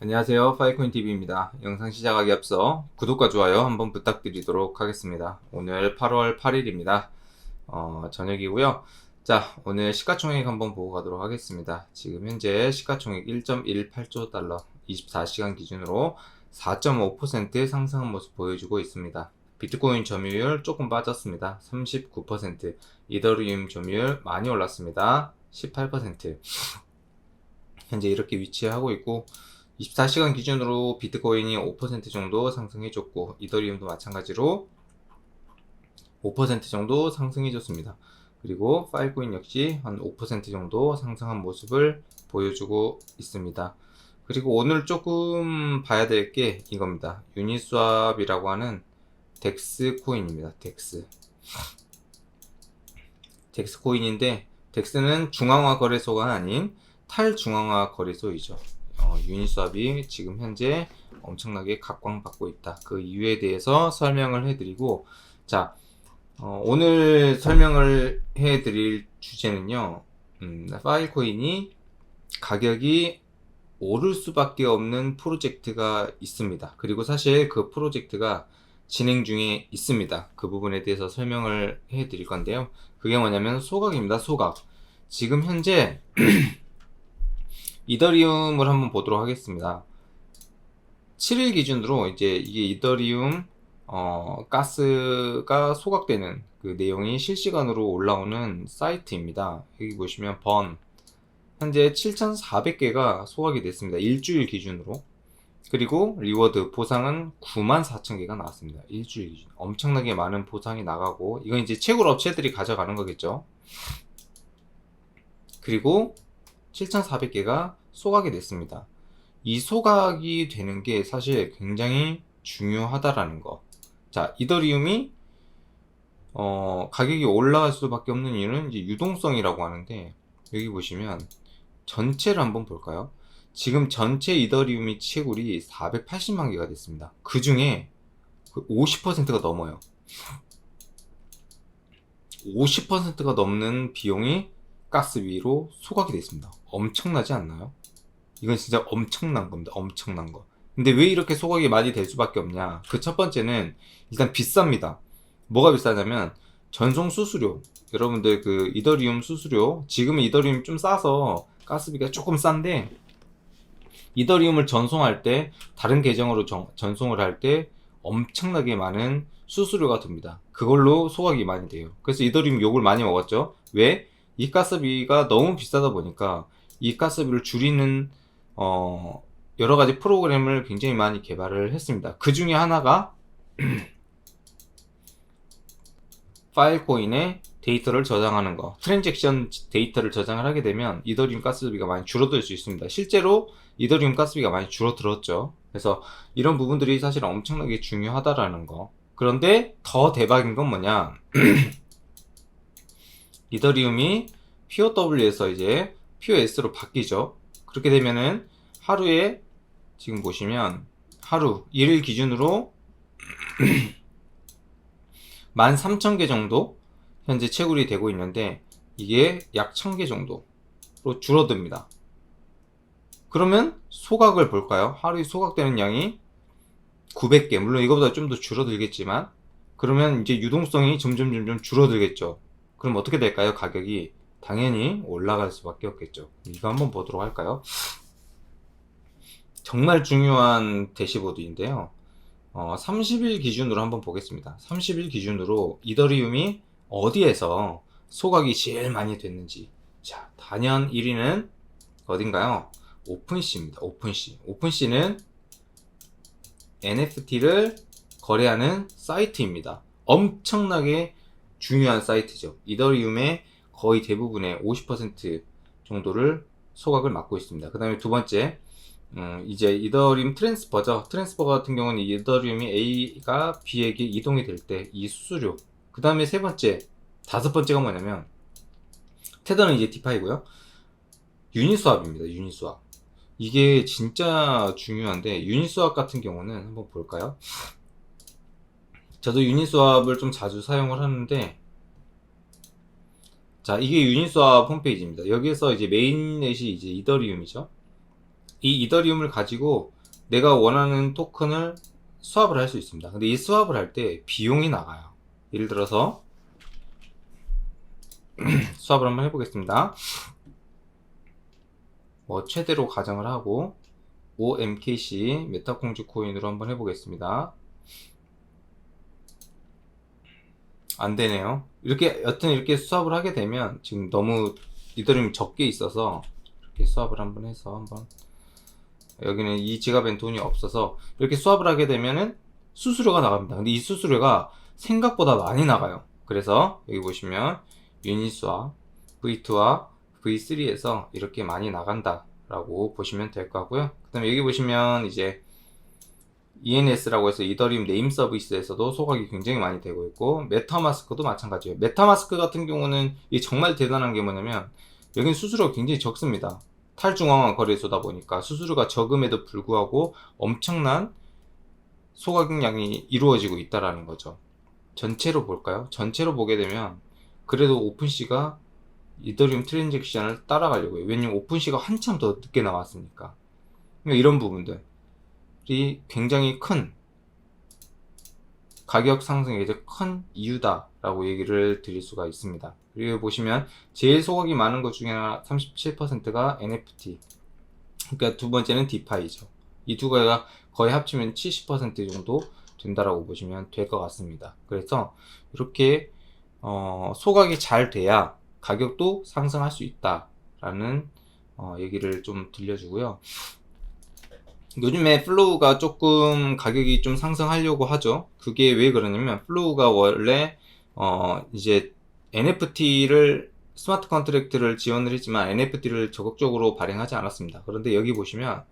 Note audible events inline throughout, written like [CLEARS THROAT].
안녕하세요. 파이코인 TV입니다. 영상 시작하기 앞서 구독과 좋아요 한번 부탁드리도록 하겠습니다. 오늘 8월 8일입니다. 어, 저녁이고요. 자, 오늘 시가총액 한번 보고 가도록 하겠습니다. 지금 현재 시가총액 1.18조 달러 24시간 기준으로 4.5% 상승한 모습 보여주고 있습니다. 비트코인 점유율 조금 빠졌습니다. 39%. 이더리움 점유율 많이 올랐습니다. 18%. 현재 이렇게 위치하고 있고 24시간 기준으로 비트코인이 5% 정도 상승해줬고 이더리움도 마찬가지로 5% 정도 상승해줬습니다. 그리고 파일코인 역시 한 5% 정도 상승한 모습을 보여주고 있습니다. 그리고 오늘 조금 봐야 될 게 이겁니다. 유니스왑이라고 하는 덱스 코인입니다. 덱스. 덱스 코인인데 덱스는 중앙화 거래소가 아닌 탈중앙화 거래소이죠. 어, 유니스왑이 지금 현재 엄청나게 각광받고 있다. 그 이유에 대해서 설명을 해드리고 자 어, 오늘 설명을 해드릴 주제는요. 음, 파일코인이 가격이 오를 수밖에 없는 프로젝트가 있습니다. 그리고 사실 그 프로젝트가 진행 중에 있습니다. 그 부분에 대해서 설명을 해 드릴 건데요. 그게 뭐냐면 소각입니다. 소각. 지금 현재 [CLEARS THROAT] 이더리움을 한번 보도록 하겠습니다. 7일 기준으로 이제 이게 이더리움 어, 가스가 소각되는 그 내용이 실시간으로 올라오는 사이트입니다. 여기 보시면 번 현재 7,400개가 소각이 됐습니다. 일주일 기준으로. 그리고 리워드 보상은 94,000개가 나왔습니다. 일주일 기준. 엄청나게 많은 보상이 나가고 이건 이제 채굴 업체들이 가져가는 거겠죠. 그리고 7,400개가 소각이 됐습니다. 이 소각이 되는 게 사실 굉장히 중요하다라는 거. 자, 이더리움이 어, 가격이 올라갈 수밖에 없는 이유는 이제 유동성이라고 하는데 여기 보시면 전체를 한번 볼까요? 지금 전체 이더리움이 채굴이 480만 개가 됐습니다. 그 중에 50%가 넘어요. 50%가 넘는 비용이 가스 위로 소각이 됐습니다. 엄청나지 않나요? 이건 진짜 엄청난 겁니다. 엄청난 거. 근데 왜 이렇게 소각이 많이 될 수밖에 없냐? 그 첫 번째는 일단 비쌉니다. 뭐가 비싸냐면 전송 수수료. 여러분들 그 이더리움 수수료. 지금은 이더리움 좀 싸서 가스비가 조금 싼데 이더리움을 전송할 때 다른 계정으로 전, 전송을 할 때 엄청나게 많은 수수료가 듭니다. 그걸로 소각이 많이 돼요. 그래서 이더리움 욕을 많이 먹었죠. 왜? 이 가스비가 너무 비싸다 보니까 이 가스비를 줄이는 어, 여러 가지 프로그램을 굉장히 많이 개발을 했습니다. 그 중에 하나가 [CLEARS THROAT] 파일코인에 데이터를 저장하는 거, 트랜잭션 데이터를 저장을 하게 되면 이더리움 가스비가 많이 줄어들 수 있습니다. 실제로 이더리움 가스비가 많이 줄어들었죠. 그래서 이런 부분들이 사실 엄청나게 중요하다라는 거. 그런데 더 대박인 건 뭐냐? [CLEARS THROAT] 이더리움이 POW에서 이제 POS로 바뀌죠. 그렇게 되면은 하루에 지금 보시면 하루 1일 기준으로 [CLEARS THROAT] 13,000개 정도 현재 채굴이 되고 있는데 이게 약 1,000개 정도로 줄어듭니다. 그러면 소각을 볼까요? 하루에 소각되는 양이 900개. 물론 이거보다 좀 더 줄어들겠지만 그러면 이제 유동성이 점점 점점 줄어들겠죠. 그럼 어떻게 될까요? 가격이 당연히 올라갈 수밖에 없겠죠. 이거 한번 보도록 할까요? 정말 중요한 대시보드인데요. 어, 30일 기준으로 한번 보겠습니다. 30일 기준으로 이더리움이 어디에서 소각이 제일 많이 됐는지. 자, 단연 1위는 어딘가요? 오픈시입니다. 오픈시. 오픈시는 NFT를 거래하는 사이트입니다. 엄청나게 중요한 사이트죠. 이더리움의 거의 대부분의 50% 정도를 소각을 맡고 있습니다. 그 다음에 두 번째, 음, 이제 이더리움 트랜스퍼죠. 트랜스퍼 같은 경우는 이더리움이 A가 B에게 이동이 될 때 이 수수료. 그 다음에 세 번째, 다섯 번째가 뭐냐면, 테더는 이제 디파이고요. 유니스왑입니다. 유니스왑. 이게 진짜 중요한데, 유니스왑 같은 경우는 한번 볼까요? 저도 유니스왑을 좀 자주 사용을 하는데, 자, 이게 유니스왑 홈페이지입니다. 여기에서 이제 메인넷이 이제 이더리움이죠. 이 이더리움을 가지고 내가 원하는 토큰을 수합을 할 수 있습니다. 근데 이 수합을 할 때 비용이 나가요. 예를 들어서 [CLEARS THROAT] 수합을 한번 해보겠습니다. 뭐 최대로 가정을 하고 OMKC 메타공주 코인으로 한번 해보겠습니다. 안 되네요. 이렇게 여튼 이렇게 수합을 하게 되면 지금 너무 이더리움이 적게 있어서 이렇게 수합을 한번 해서 한번 여기는 이 지갑엔 돈이 없어서 이렇게 수합을 하게 되면은 수수료가 나갑니다. 근데 이 수수료가 생각보다 많이 나가요. 그래서 여기 보시면 유니스와 V2와 V3에서 이렇게 많이 나간다라고 보시면 될것 같고요. 그 다음에 여기 보시면 이제 ENS라고 해서 이더리움 네임 서비스에서도 소각이 굉장히 많이 되고 있고 메타마스크도 마찬가지예요. 메타마스크 같은 경우는 이 정말 대단한 게 뭐냐면 여기는 수수료가 굉장히 적습니다. 탈중앙화 거래소다 보니까 수수료가 적음에도 불구하고 엄청난 소각량이 이루어지고 있다라는 거죠. 전체로 볼까요? 전체로 보게 되면 그래도 오픈시가 이더리움 트랜잭션을 따라가려고 해요. 왜냐면 오픈시가 한참 더 늦게 나왔으니까. 그러니까 이런 부분들 이 굉장히 큰 가격 상승에 이제 큰 이유다라고 얘기를 드릴 수가 있습니다. 그리고 보시면 제일 소각이 많은 것 중에 하나 37%가 NFT. 그러니까 두 번째는 디파이죠. 이 두 개가 거의 합치면 70% 정도 된다라고 보시면 될 것 같습니다. 그래서 이렇게 어, 소각이 잘 돼야 가격도 상승할 수 있다라는 어, 얘기를 좀 들려주고요. 요즘에 플로우가 조금 가격이 좀 상승하려고 하죠. 그게 왜 그러냐면 플로우가 원래 어, 이제 NFT를 스마트 컨트랙트를 지원을 했지만 NFT를 적극적으로 발행하지 않았습니다. 그런데 여기 보시면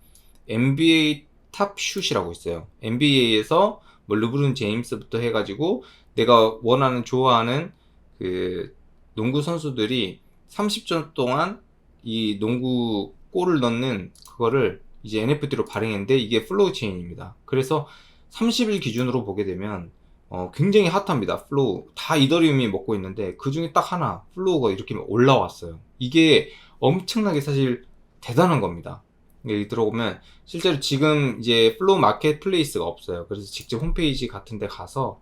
NBA 탑슛이라고 있어요. NBA에서 뭐 르브론 제임스부터 해가지고 내가 원하는 좋아하는 그 농구 선수들이 30전 동안 이 농구 골을 넣는 그거를 이제 NFT로 발행했는데 이게 플로우 체인입니다. 그래서 30일 기준으로 보게 되면 어, 굉장히 핫합니다. 플로우. 다 이더리움이 먹고 있는데 그 중에 딱 하나 플로우가 이렇게 올라왔어요. 이게 엄청나게 사실 대단한 겁니다. 여기 들어보면 실제로 지금 이제 플로우 마켓 플레이스가 없어요. 그래서 직접 홈페이지 같은 데 가서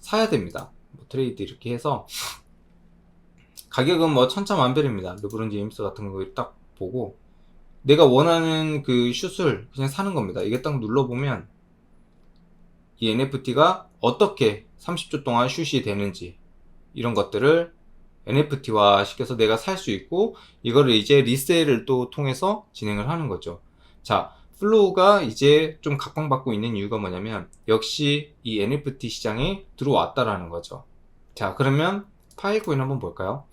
사야 됩니다. 뭐 트레이드 이렇게 해서 가격은 뭐 천차만별입니다. 르브론 제임스 같은 거 딱 보고 내가 원하는 그 슛을 그냥 사는 겁니다. 이게 딱 눌러보면 이 NFT가 어떻게 30초 동안 슛이 되는지 이런 것들을 NFT화 시켜서 내가 살 수 있고 이거를 이제 리셀을 또 통해서 진행을 하는 거죠. 자, 플로우가 이제 좀 각광받고 있는 이유가 뭐냐면 역시 이 NFT 시장에 들어왔다라는 거죠. 자, 그러면 파일코인 한번 볼까요?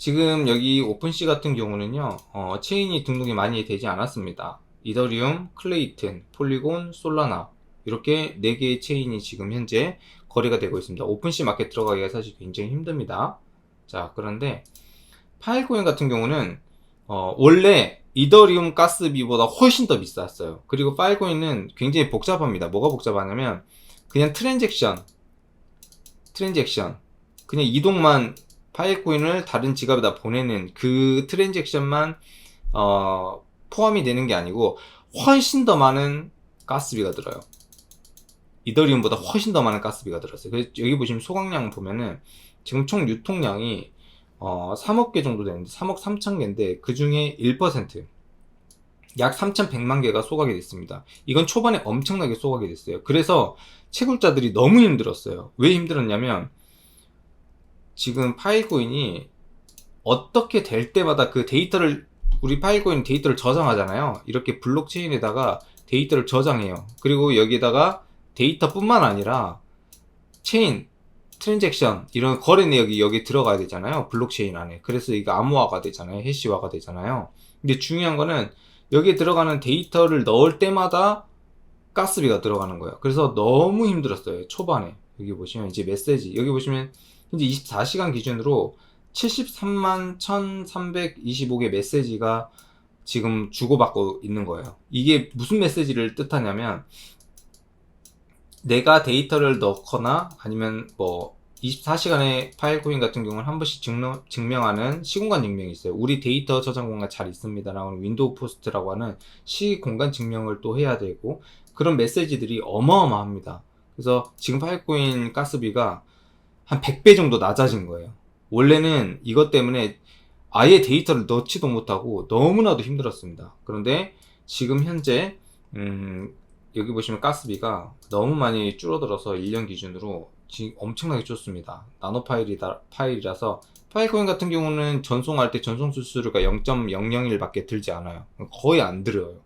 지금 여기 오픈시 같은 경우는요, 어, 체인이 등록이 많이 되지 않았습니다. 이더리움, 클레이튼, 폴리곤, 솔라나 이렇게 4개의 체인이 지금 현재 거래가 되고 있습니다. 오픈시 마켓 들어가기가 사실 굉장히 힘듭니다. 자, 그런데 파일코인 같은 경우는 어, 원래 이더리움 가스비보다 훨씬 더 비쌌어요. 그리고 파일코인은 굉장히 복잡합니다. 뭐가 복잡하냐면 그냥 트랜잭션, 트랜잭션, 그냥 이동만 파일코인을 다른 지갑에다 보내는 그 트랜잭션만 어, 포함이 되는 게 아니고 훨씬 더 많은 가스비가 들어요. 이더리움보다 훨씬 더 많은 가스비가 들었어요. 그래서 여기 보시면 소각량 보면은 지금 총 유통량이 어, 3억 개 정도 되는데 3억 3천 개인데 그 중에 1%. 약 3,100만 개가 소각이 됐습니다. 이건 초반에 엄청나게 소각이 됐어요. 그래서 채굴자들이 너무 힘들었어요. 왜 힘들었냐면 지금 파일코인이 어떻게 될 때마다 그 데이터를 우리 파일코인 데이터를 저장하잖아요. 이렇게 블록체인에다가 데이터를 저장해요. 그리고 여기다가 데이터뿐만 아니라 체인, 트랜잭션 이런 거래 내역이 여기 들어가야 되잖아요. 블록체인 안에. 그래서 이거 암호화가 되잖아요. 해시화가 되잖아요. 근데 중요한 거는 여기에 들어가는 데이터를 넣을 때마다 가스비가 들어가는 거예요. 그래서 너무 힘들었어요. 초반에. 여기 보시면 이제 메시지. 여기 보시면 이제 24시간 기준으로 73만 1325개 메시지가 지금 주고받고 있는 거예요. 이게 무슨 메시지를 뜻하냐면 내가 데이터를 넣거나 아니면 뭐 24시간의 파일 코인 같은 경우는 한 번씩 증명, 증명하는 시공간 증명이 있어요. 우리 데이터 저장 공간 잘 있습니다라고 윈도우 포스트라고 하는 시공간 증명을 또 해야 되고 그런 메시지들이 어마어마합니다. 그래서 지금 파일 코인 가스비가 한 100배 정도 낮아진 거예요. 원래는 이것 때문에 아예 데이터를 넣지도 못하고 너무나도 힘들었습니다. 그런데 지금 현재 음, 여기 보시면 가스비가 너무 많이 줄어들어서 1년 기준으로 지금 엄청나게 좋습니다. 나노 파일이다, 파일이라서 파일 코인 같은 경우는 전송할 때 전송 수수료가 0.001밖에 들지 않아요. 거의 안 들어요.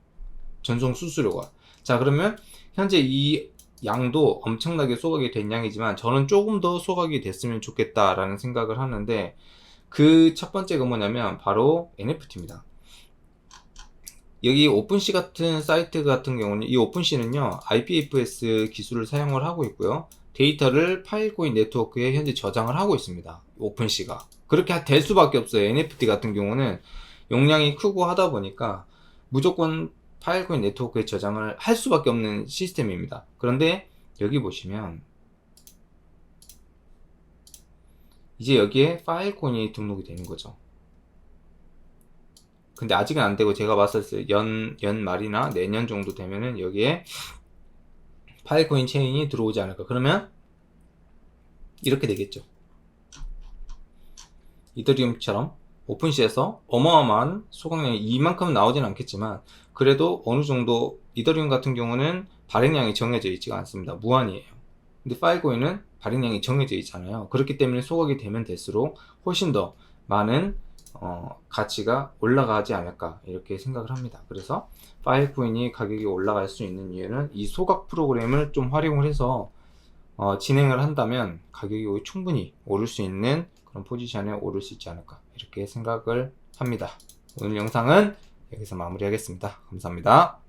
전송 수수료가. 자, 그러면 현재 이 양도 엄청나게 소각이 된 양이지만 저는 조금 더 소각이 됐으면 좋겠다라는 생각을 하는데 그 첫 번째가 뭐냐면 바로 NFT입니다. 여기 오픈시 같은 사이트 같은 경우는 이 오픈시는요 IPFS 기술을 사용을 하고 있고요. 데이터를 파일코인 네트워크에 현재 저장을 하고 있습니다. 오픈시가. 그렇게 될 수밖에 없어요. NFT 같은 경우는 용량이 크고 하다 보니까 무조건 파일코인 네트워크에 저장을 할 수밖에 없는 시스템입니다 그런데 여기 보시면 이제 여기에 파일코인이 등록이 되는 거죠 근데 아직은 안 되고 제가 봤을 때 연, 연말이나 내년 정도 되면은 여기에 파일코인 체인이 들어오지 않을까. 그러면 이렇게 되겠죠. 이더리움처럼 오픈시에서 어마어마한 소각량이 이만큼 나오진 않겠지만 그래도 어느 정도 이더리움 같은 경우는 발행량이 정해져 있지가 않습니다. 무한이에요. 근데 파일코인은 발행량이 정해져 있잖아요. 그렇기 때문에 소각이 되면 될수록 훨씬 더 많은 어, 가치가 올라가지 않을까 이렇게 생각을 합니다. 그래서 파일 코인이 가격이 올라갈 수 있는 이유는 이 소각 프로그램을 좀 활용을 해서 어, 진행을 한다면 가격이 충분히 오를 수 있는 그런 포지션에 오를 수 있지 않을까 이렇게 생각을 합니다. 오늘 영상은 여기서 마무리하겠습니다. 감사합니다.